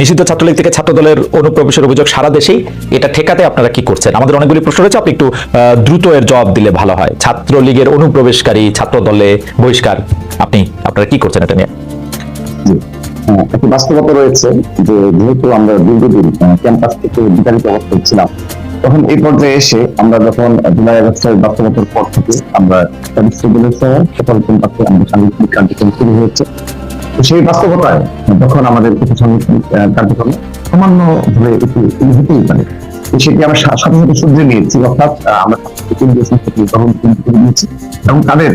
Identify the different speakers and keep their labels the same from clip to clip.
Speaker 1: নিষিদ্ধ ছাত্রলীগ থেকে ছাত্র দলের অনুপ্রবেশের অভিযোগ সারা দেশেই। এটা ঠেকাতে আপনারা কি করছেন? আমাদের অনেকগুলি প্রশ্ন রয়েছে, আপনি একটু দ্রুত এর জবাব দিলে ভালো হয়। ছাত্রলীগের অনুপ্রবেশকারী ছাত্র দলে বহিষ্কার, আপনি, আপনারা কি করছেন এটা নিয়ে?
Speaker 2: বাস্তবতা রয়েছে যে যেহেতু আমরা দীর্ঘদিন ক্যাম্পাস থেকে বিতাড়িত অবস্থায় ছিলাম, তখন এই পর্যায়ে এসে আমরা যখন জুলাই আগস্টের বাস্তবতার পর থেকে আমরা সকল ক্যাম্পাসে আমাদের সাংগঠনিক কার্যক্রম শুরু হয়েছে। তো সেই বাস্তবতায় তখন আমাদের কিছু কার্যক্রমে সামান্য ভাবে একটু হতেই পারে। সেটি আমরা সাথে সাথে শুধরে নিয়েছি অর্থাৎ আমরা কেন্দ্রীয় সংস্থাকে গ্রহণ নিয়েছি এবং তাদের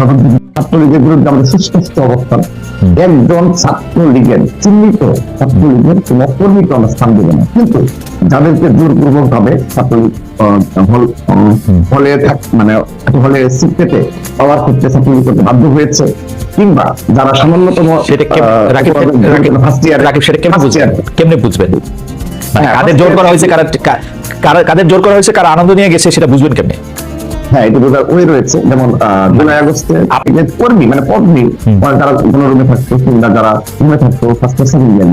Speaker 2: তখন ছাত্রলীগের বিরুদ্ধে আমাদের সুস্পষ্ট অবস্থান। একজন ছাত্রলীগের চিহ্নিত ছাত্রলীগের কোন কর্মীকে আমরা স্থান দেব না। কিন্তু যাদেরকে জোরপূর্বক ভাবে ছাত্রলীগ হলে মানে হলে সিট পেতে পাওয়ার ক্ষেত্রে ছাত্রলীগ করতে বাধ্য হয়েছে কিংবা যারা সামান্যতম
Speaker 1: কেমনে বুঝবেন? মানে
Speaker 2: হ্যাঁ,
Speaker 1: কাদের জোর করা হয়েছে কারা- কাদের জোর করা হয়েছে কারা আনন্দ নিয়ে গেছে সেটা বুঝবেন কেমনে?
Speaker 2: হ্যাঁ এটা বোঝার ওই রয়েছে। যেমন জুলাই আগস্টে কর্মী মানে পদবি মানে যারা কোনো রুমে থাকতো কিংবা যারা রুমে থাকতো ফার্স্ট ইয়ার সেকেন্ড ইয়ার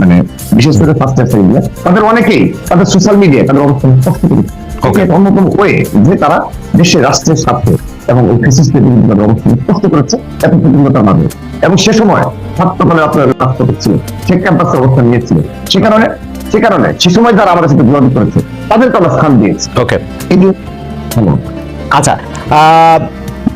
Speaker 2: মানে বিশেষ করে ফার্স্ট ইয়ার সেকেন্ড ইয়ার তাদের অনেকেই তাদের সোশ্যাল মিডিয়ায় তাদের অবস্থান করে অন্যতম ওয়ে যে তারা দেশের রাষ্ট্রের স্বার্থে এবং ওই তাদের অবস্থান করেছে এত এবং সে সময় ছাত্র দলে আপনার রাষ্ট্রপতি ছিল সে ক্যাম্পাসে অবস্থান নিয়েছিল সে কারণে সে কারণে সে সময় যারা আমাদের সাথে যোগাযোগ করেছে তাদেরকে আমরা স্থান দিয়েছি।
Speaker 1: ওকে আচ্ছা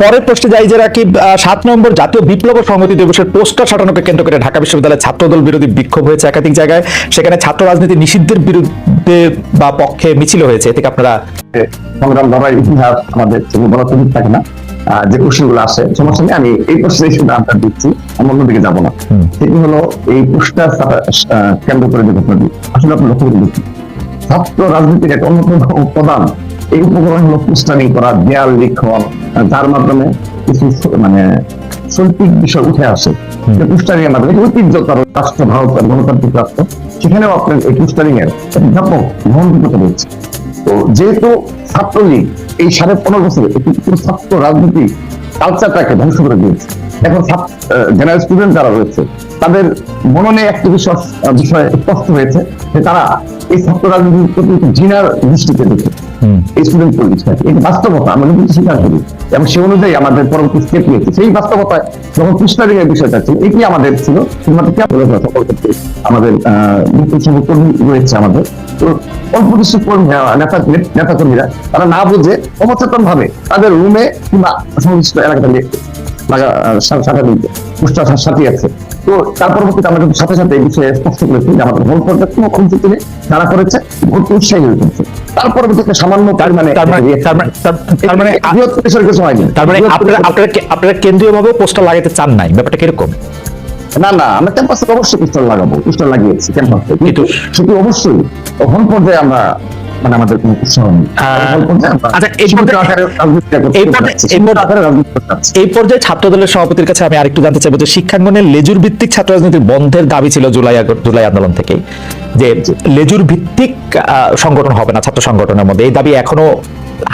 Speaker 1: পরের প্রশ্নে যাই যে রাকিব সাত নম্বর জাতীয় বিপ্লব সংহতি দিবসের পোস্টার সাটানোকে কেন্দ্র করে ঢাকা বিশ্ববিদ্যালয়ের ছাত্রদল বিরোধী বিক্ষোভ হয়েছে একাধিক জায়গায়। সেখানে ছাত্র রাজনীতি নিষিদ্ধের বিরুদ্ধে বা পক্ষে মিছিল হয়েছে এতে আপনারা
Speaker 2: সংগ্রাম লড়াই ইতিহাস আমাদের বলা সুযোগ থাকে না। যে প্রশ্নগুলো আসে সমস্যা নেই আমি এই প্রশ্নে শুধু আনসার দিচ্ছি আমি অন্যদিকে যাব না। সেটি হলো এই পোস্টার কেন্দ্র করে যে ঘটনাটি আসলে আপনি লক্ষ্য করে দেখুন ছাত্র রাজনীতির এক অন্যতম উপাদান এই উপকরণ হলো পোস্টারিং করা দেয়াল লিখন যার মাধ্যমে কিছু মানে শৈল্পিক বিষয় উঠে আসে। মাধ্যমে ঐতিহ্য কারও রাষ্ট্র ভারত গণতান্ত্রিক রাষ্ট্র। সেখানেও আপনার এই পোস্টারিং এর ব্যাপক গ্রহণযোগ্যতা রয়েছে তো যেহেতু ছাত্রলীগ এই সাড়ে পনেরো বছরে ছাত্র রাজনীতি কালচারটাকে ধ্বংস করে দিয়েছে এখন জেনারেল স্টুডেন্ট যারা রয়েছে তাদের মননে একটি বিষয় বিষয় স্পষ্ট হয়েছে যে তারা এই ছাত্র রাজনীতির প্রতি ঘৃণার দৃষ্টিতে দেখে। এই স্টুডেন্ট এই বাস্তবতা আমরা কিন্তু স্বীকার করি। এবং সেই অনুযায়ী আমাদের পরবর্তী স্টেপ নিয়েছে। সেই বাস্তবতায় যখন কৃষ্ণারিং এর বিষয়টা ছিল এটি আমাদের ছিল। শুধুমাত্র আমাদের সহকর্মী রয়েছে আমাদের। তো অল্প কিছু কর্মী আহ, নেতা নেতা কর্মীরা তারা না বুঝে অবচেতন ভাবে তাদের রুমে কিংবা সংশ্লিষ্ট এলাকাতে আহ, সাথে আছে। তো তার পরবর্তীতে আমরা কিন্তু সাথে সাথে এই বিষয়ে স্পষ্ট করেছি যে আমাদের নেই। যারা করেছে ভর্তি উৎসাহী তার পরবর্তীতে সামান্য পরিমাণে
Speaker 1: তার মানে মানে তার- তার মানে
Speaker 2: কিছু হয়নি।
Speaker 1: তার মানে
Speaker 2: বৃহৎ
Speaker 1: আপনারা আপনারা আপনারা কেন্দ্রীয়ভাবে পোস্টার লাগাতে চান নাই? ব্যাপারটা কীরকম?
Speaker 2: না না আমরা ক্যাম্পাসে অবশ্যই পিস্তল লাগাবো। পিস্তল লাগিয়েছি ক্যাম্পাসে কিন্তু সেটি অবশ্যই হল পর্যায়ে আমরা মানে আমাদের কোনো
Speaker 1: আচ্ছা, এই পর্যায়ে- ছাত্র দলের সভাপতির কাছে আমি আরেকটু জানতে চাইব যে শিক্ষাঙ্গনের লেজুর ভিত্তিক ছাত্র রাজনীতির বন্ধের দাবি ছিল জুলাই জুলাই আন্দোলন থেকে যে লেজুর ভিত্তিক আহ, সংগঠন হবে না ছাত্র সংগঠনের মধ্যে। এই দাবি এখনও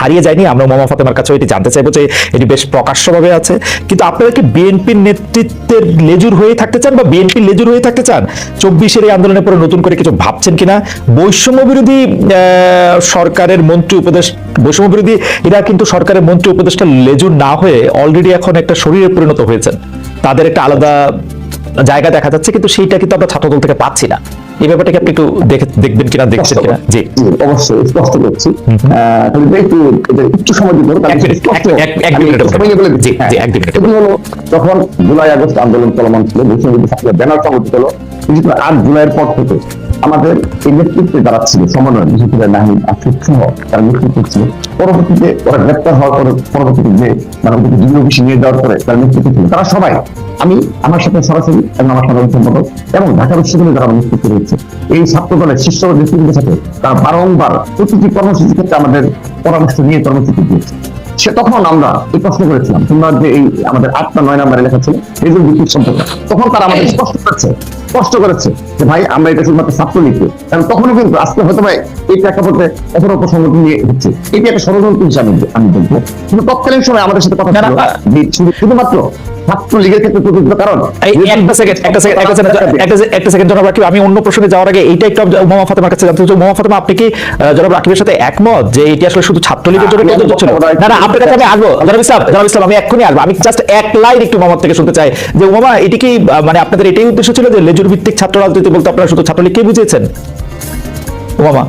Speaker 1: হারিয়ে যায়নি। আমরা মোহাম্মদ ফাতেমার কাছে এটি জানতে চাইব যে এটি বেশ প্রকাশ্যভাবে আছে। কিন্তু আপনারা কি বিএনপির নেতৃত্বের লেজুর হয়ে থাকতে চান বা বিএনপির লেজুর হয়ে থাকতে চান? চব্বিশের এই আন্দোলনের পরে নতুন করে কিছু ভাবছেন কিনা? বৈষম্য বিরোধী সরকারের মন্ত্রী উপদেশ, বৈষম্য বিরোধী এরা কিন্তু সরকারের মন্ত্রী উপদেষ্টা লেজুর না হয়ে অলরেডি এখন একটা শরীরে পরিণত হয়েছেন। তাদের একটা আলাদা জায়গা দেখা যাচ্ছে, কিন্তু সেইটা কিন্তু আমরা ছাত্রদল থেকে পাচ্ছি না। এই ব্যাপারটাকে আপনি একটু দেখে দেখবেন কিনা দেখছেন কিনা? জি।
Speaker 2: অবশ্যই স্পষ্ট করছি। তাহলে একটু একটু সময় দিব
Speaker 1: এক মিনিট, জি, জি, এক
Speaker 2: মিনিট হলো যখন জুলাই আগস্ট আন্দোলন চলমান ছিল ব্যানার সংগঠিত হলো। আট জুলাইয়ের পর থেকে আমাদের এই নেতৃত্বে যারা ছিল সমন্বয় করে নাহিদ আফিক সহ তারা নেতৃত্ব ছিল, পরবর্তীতে ওরা গ্রেপ্তার হওয়ার পরে পরবর্তীতে যে মানে ওদেরকে জিরো অফিসে নিয়ে যাওয়ার পরে তারা নেতৃত্ব ছিল। তারা সবাই, আমি, আমার সাথে সরাসরি এবং আমার সাধারণ সম্পাদক এবং ঢাকা বিশ্ববিদ্যালয়ে যারা নেতৃত্ব রয়েছে, এই ছাত্র দলের শীর্ষ নেতৃত্বের সাথে তারা বারংবার প্রতিটি কর্মসূচি ক্ষেত্রে আমাদের পরামর্শ নিয়ে কর্মসূচি দিয়েছে। সে তখন আমরা এই প্রশ্ন করেছিলাম, তোমরা যে এই আমাদের আটটা, নয় নাম্বারে লেখা ছিল এই যে ভিত্তিক সম্পর্ক। তখন তারা আমাদের স্পষ্ট করেছে স্পষ্ট করেছে যে ভাই আমরা এটা শুধুমাত্র ছাত্র লিখতে কারণ তখনও কিন্তু আজকে হয়তো ভাই এই প্রেক্ষাপটে অপর অপর সংগঠন নিয়ে হচ্ছে এটি একটা ষড়যন্ত্র হিসাবে আমি বলব। কিন্তু তৎকালীন সময় আমাদের সাথে কথা শুধুমাত্র ছাত্র ক্ষেত্রে প্রযোজ্য কারণ
Speaker 1: একটা সেকেন্ড একটা সেকেন্ড একটা সেকেন্ড একটা সেকেন্ড জনাব রাকিব আমি অন্য প্রশ্নে যাওয়ার আগে এইটা একটু মোহাম্মদ ফাতেমার কাছে জানতে চাই। মোহাম্মদ ফাতেমা আপনি কি জনাব রাকিবের সাথে একমত যে এটি আসলে শুধু ছাত্রলীগের জন্য
Speaker 2: আমি
Speaker 1: প্রযোজ্য ছিল না? না আপনার কাছে আমি আসব। জনাব ইসলাম জনাব ইসলাম আমি এক্ষুনি আসব। আমি জাস্ট এক লাইন একটু মোহাম্মদ থেকে শুনতে চাই। যে ওমামা এটি কি মানে আপনাদের এটাই উদ্দেশ্য ছিল যে ভিত্তিক ছাত্র রাজনীতি বলতে আপনারা শুধু ছাত্রলীগকেই বুঝিয়েছেন? ওমামা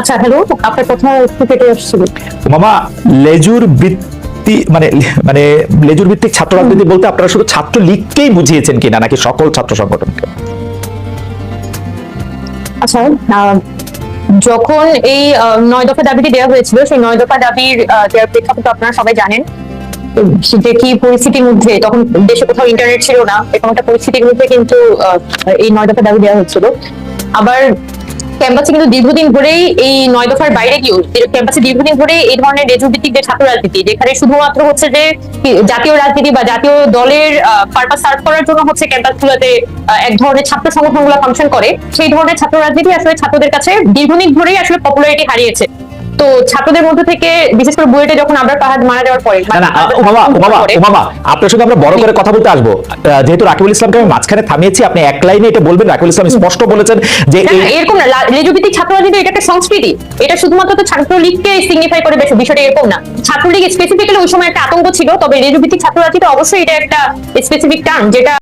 Speaker 3: আচ্ছা হ্যালো আপনার কথা একটু কেটে আসছিল।
Speaker 1: মামা লেজুর ভিত্তি মানে মানে লেজুর ভিত্তিক ছাত্র রাজনীতি বলতে আপনারা শুধু ছাত্র লীগকেই বুঝিয়েছেন কিনা নাকি সকল ছাত্র সংগঠনকে?
Speaker 3: আচ্ছা যখন এই নয় দফা দাবিটি দেওয়া হয়েছিল সেই নয় দফা দাবির দেওয়ার প্রেক্ষাপট আপনারা সবাই জানেন। যে কি পরিস্থিতির মধ্যে, তখন দেশে কোথাও ইন্টারনেট ছিল না, এরকম একটা পরিস্থিতির মধ্যে কিন্তু এই নয় দফা দাবি দেওয়া হচ্ছিল। আবার ক্যাম্পাসে কিন্তু দীর্ঘদিন ধরেই এই নয় দফার বাইরে গিয়েও ক্যাম্পাসে দীর্ঘদিন ধরে এই ধরনের রেজভিত্তিক যে ছাত্র রাজনীতি যেখানে শুধুমাত্র হচ্ছে যে জাতীয় রাজনীতি বা জাতীয় দলের পারপাস সার্ভ করার জন্য হচ্ছে ক্যাম্পাসগুলোতে এক ধরনের ছাত্র সংগঠনগুলো ফাংশন করে। সেই ধরনের ছাত্র রাজনীতি আসলে ছাত্রদের কাছে দীর্ঘদিন ধরেই আসলে পপুলারিটি হারিয়েছে। তো ছাত্রদের মধ্যে থেকে বিশেষ করে বুয়েটে যখন আবরার ফাহাদ মারা যাওয়ার পরে
Speaker 1: না না বাবা ও মামা আপনার সঙ্গে আমরা বড় করে কথা বলতে আসব। যেহেতু রাকিবুল ইসলামকে আমি মাঝখানে থামিয়েছি আপনি এক লাইনে এটা বলবেন রাকিবুল ইসলাম স্পষ্ট বলেছেন যে
Speaker 3: এরকম না লেজুভিত্তিক ছাত্র এটা একটা সংস্কৃতি। এটা শুধুমাত্র তো ছাত্রলীগকে সিগনিফাই করে বেশ বিষয়টা এরকম না। ছাত্রলীগ স্পেসিফিক্যালি ওই সময় একটা আতঙ্ক ছিল তবে লেজুভিত্তিক ছাত্র রাজনীতি অবশ্যই এটা একটা স্পেসিফিক টার্ম যেটা